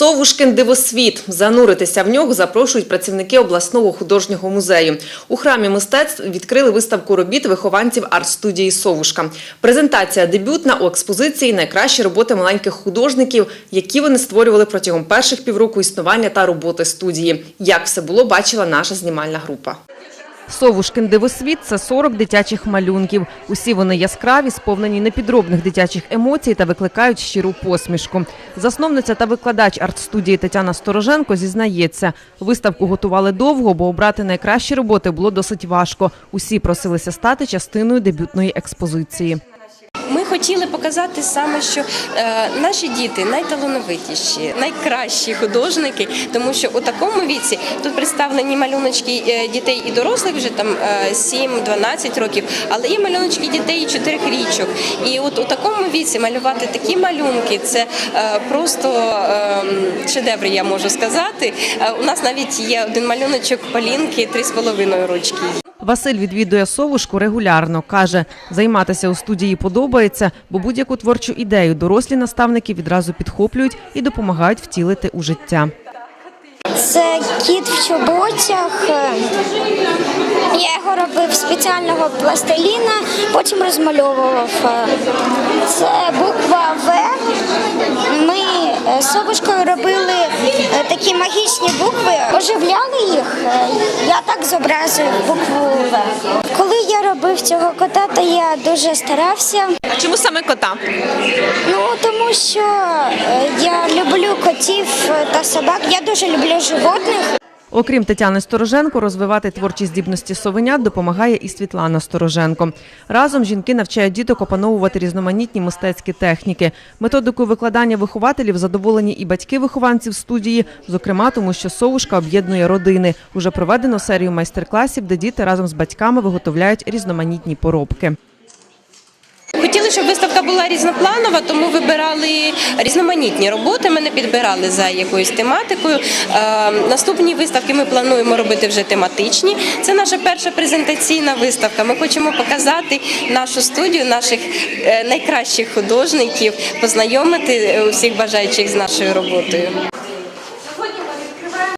Совушкин дивосвіт. Зануритися в нього запрошують працівники обласного художнього музею. У храмі мистецтв відкрили виставку робіт вихованців арт-студії Совушка. Презентація дебютна у експозиції найкращі роботи маленьких художників, які вони створювали протягом перших півроку існування та роботи студії. Як все було, бачила наша знімальна група. Совушкин дивосвіт це 40 дитячих малюнків. Усі вони яскраві, сповнені непідробних дитячих емоцій та викликають щиру посмішку. Засновниця та викладач арт-студії Тетяна Стороженко зізнається, виставку готували довго, бо обрати найкращі роботи було досить важко. Усі просилися стати частиною дебютної експозиції. Хотіли показати саме, що е, наші діти найталановитіші, найкращі художники, тому що у такому віці тут представлені малюночки е, дітей і дорослих, вже там е, 7-12 років, але є малюночки дітей 4 річок. І от у такому віці малювати такі малюнки це е, просто е, шедевр, я можу сказати. Е, у нас навіть є один малюночок Полінки 3,5 ручки. Василь відвідує совушку регулярно. Каже, займатися у студії подобається, бо будь-яку творчу ідею дорослі наставники відразу підхоплюють і допомагають втілити у життя. Це кіт в чоботях. Я його робив спеціального пластиліна, потім розмальовував. Це буква В. Ми е, совушкою робили такі магічні букви, оживляли їх. Я так зобразив букву В. Коли я робив цього кота, то я дуже старався. А чому саме кота? Ну тому що е, я люблю котів та собак. Я дуже люблю животних. Окрім Тетяни Стороженко, розвивати творчі здібності совенят допомагає і Світлана Стороженко. Разом жінки навчають діток опановувати різноманітні мистецькі техніки. Методикою викладання вихователів задоволені і батьки вихованців студії, зокрема тому, що совушка об'єднує родини. Уже проведено серію майстер-класів, де діти разом з батьками виготовляють різноманітні поробки. Щоб виставка була різнопланова, тому вибирали різноманітні роботи. Ми не підбирали за якоюсь тематикою. Е, наступні виставки ми плануємо робити вже тематичні. Це наша перша презентаційна виставка. Ми хочемо показати нашу студію, наших е, найкращих художників, познайомити е, усіх бажаючих з нашою роботою.